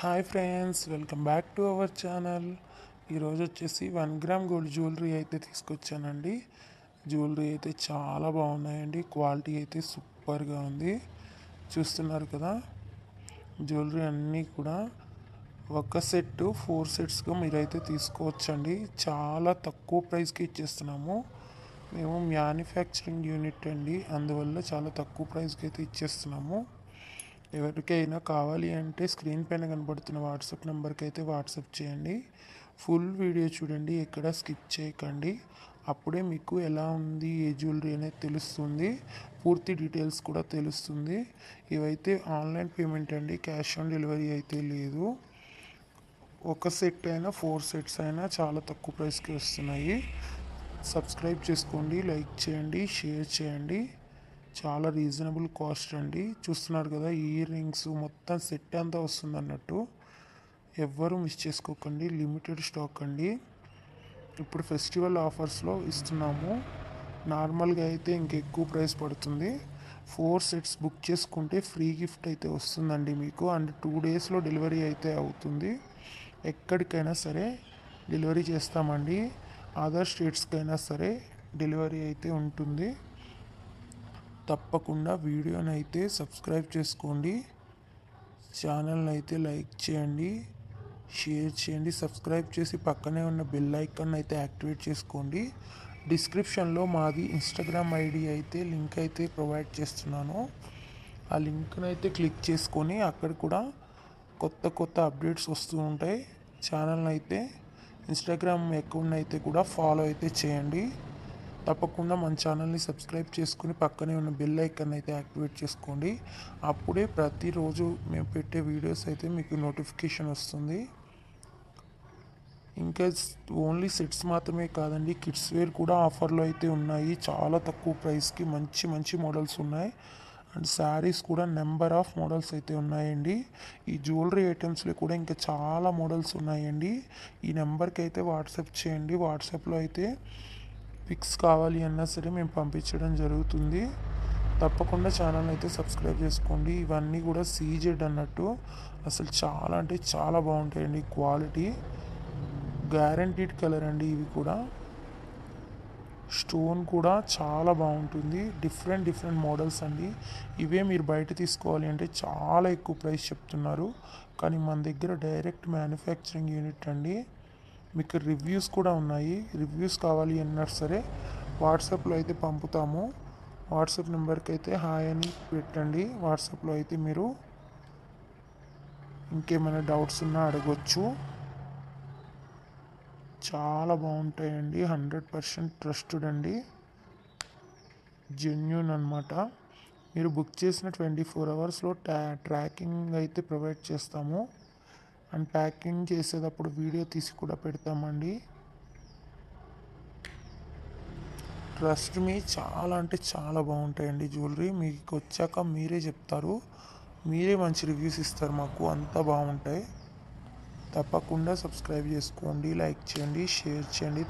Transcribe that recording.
Hi friends welcome back to our channel ఈరోజు వచ్చేసి one gram gold jewellery అయితే తీసుకొచ్చానండి. జ్యువెలరీ అయితే చాలా బాగున్నాయండి. క్వాలిటీ అయితే సూపర్గా ఉంది. చూస్తున్నారు కదా? జ్యువెలరీ అన్నీ కూడా ఒక సెట్ ఫోర్ సెట్స్గా మీరైతే తీసుకోవచ్చండి. చాలా తక్కువ ప్రైస్కి ఇచ్చేస్తున్నాము. మేము మ్యానుఫ్యాక్చరింగ్ యూనిట్ అండి. అందువల్ల చాలా తక్కువ ప్రైస్కి అయితే ఇచ్చేస్తున్నాము. ఎవరికైనా కావాలి అంటే స్క్రీన్ పైన కనబడుతున్న వాట్సాప్ నెంబర్కి అయితే వాట్సాప్ చేయండి. ఫుల్ వీడియో చూడండి ఎక్కడ స్కిప్ చేయకండి. అప్పుడే మీకు ఎలా ఉంది ఏ జ్యువెలరీ అనేది తెలుస్తుంది. పూర్తి డీటెయిల్స్ కూడా తెలుస్తుంది. ఇవైతే ఆన్లైన్ పేమెంట్ అండి క్యాష్ ఆన్ డెలివరీ అయితే లేదు. ఒక సెట్ అయినా ఫోర్ సెట్స్ అయినా చాలా తక్కువ ప్రైస్కి వస్తున్నాయి. సబ్స్క్రైబ్ చేసుకోండి లైక్ చేయండి షేర్ చేయండి. చాలా రీజనబుల్ కాస్ట్ అండి. చూస్తున్నారు కదా ఇయర్ రింగ్స్ మొత్తం సెట్ అంతా వస్తుంది అన్నట్టు ఎవ్వరూ మిస్ చేసుకోకండి. లిమిటెడ్ స్టాక్ అండి. ఇప్పుడు ఫెస్టివల్ ఆఫర్స్లో ఇస్తున్నాము. నార్మల్గా అయితే ఇంకెక్కువ ప్రైస్ పడుతుంది. ఫోర్ సెట్స్ బుక్ చేసుకుంటే ఫ్రీ గిఫ్ట్ అయితే వస్తుందండి మీకు. అండ్ టూ డేస్లో డెలివరీ అయితే అవుతుంది. ఎక్కడికైనా సరే డెలివరీ చేస్తామండి. అదర్ స్టేట్స్కైనా సరే డెలివరీ అయితే ఉంటుంది. తప్పకుండా వీడియోని అయితే సబ్స్క్రైబ్ చేసుకోండి. ఛానల్ని అయితే లైక్ చేయండి షేర్ చేయండి సబ్స్క్రైబ్ చేసి పక్కనే ఉన్న బెల్ ఐకాన్ అయితే యాక్టివేట్ చేసుకోండి. డిస్క్రిప్షన్లో మాది ఇన్స్టాగ్రామ్ ఐడి అయితే లింక్ అయితే ప్రొవైడ్ చేస్తున్నాను. ఆ లింక్ని అయితే క్లిక్ చేసుకొని అక్కడ కూడా కొత్త కొత్త అప్డేట్స్ వస్తూ ఉంటాయి. ఛానల్ని అయితే ఇన్స్టాగ్రామ్ అకౌంట్ అయితే కూడా ఫాలో అయితే చేయండి. తప్పకుండా మన ఛానల్ని సబ్స్క్రైబ్ చేసుకుని పక్కనే ఉన్న బెల్ ఐకాన్ అయితే యాక్టివేట్ చేసుకోండి. అప్పుడే ప్రతిరోజు మేము పెట్టే వీడియోస్ అయితే మీకు నోటిఫికేషన్ వస్తుంది. ఇంకా ఓన్లీ సెట్స్ మాత్రమే కాదండి కిడ్స్ వేర్ కూడా ఆఫర్లో అయితే ఉన్నాయి. చాలా తక్కువ ప్రైస్కి మంచి మంచి మోడల్స్ ఉన్నాయి. అండ్ శారీస్ కూడా నెంబర్ ఆఫ్ మోడల్స్ అయితే ఉన్నాయండి. ఈ జ్యువెలరీ ఐటమ్స్లో కూడా ఇంకా చాలా మోడల్స్ ఉన్నాయండి. ఈ నెంబర్కి అయితే వాట్సాప్ చేయండి. వాట్సాప్లో అయితే పిక్స్ కావాలి అన్నా సరే మేము పంపించడం జరుగుతుంది. తప్పకుండా ఛానల్ అయితే సబ్స్క్రైబ్ చేసుకోండి. ఇవన్నీ కూడా సీజెడ్ అన్నట్టు. అసలు చాలా అంటే చాలా బాగుంటాయండి క్వాలిటీ. గ్యారంటీడ్ కలర్ అండి ఇవి కూడా. స్టోన్ కూడా చాలా బాగుంటుంది. డిఫరెంట్ డిఫరెంట్ మోడల్స్ అండి. ఇవే మీరు బయట తీసుకోవాలి అంటే చాలా ఎక్కువ ప్రైస్ చెప్తున్నారు. కానీ మన దగ్గర డైరెక్ట్ మ్యానుఫ్యాక్చరింగ్ యూనిట్ అండి. మీకు రివ్యూస్ కూడా ఉన్నాయి. రివ్యూస్ కావాలి అన్నా సరే వాట్సాప్లో అయితే పంపుతాము. వాట్సాప్ నెంబర్కి అయితే హాయ్ అని పెట్టండి. వాట్సాప్లో అయితే మీరు ఇంకేమైనా డౌట్స్ ఉన్నా అడగొచ్చు. చాలా బాగుంటాయండి. హండ్రెడ్ పర్సెంట్ ట్రస్టెడ్ అండి. జెన్యున్ అనమాట మీరు బుక్ చేసిన ట్వంటీ ఫోర్ అవర్స్లో ట్రా ట్రాకింగ్ అయితే ప్రొవైడ్ చేస్తాము. అండ్ ప్యాకింగ్ చేసేటప్పుడు వీడియో తీసి కూడా పెడతామండి. ట్రస్ట్ మీ చాలా అంటే చాలా బాగుంటాయండి జ్యువెలరీ మీకు వచ్చాక మీరే చెప్తారు. మీరే మంచి రివ్యూస్ ఇస్తారు మాకు. అంతా బాగుంటాయి. తప్పకుండా సబ్స్క్రైబ్ చేసుకోండి లైక్ చేయండి షేర్ చేయండి.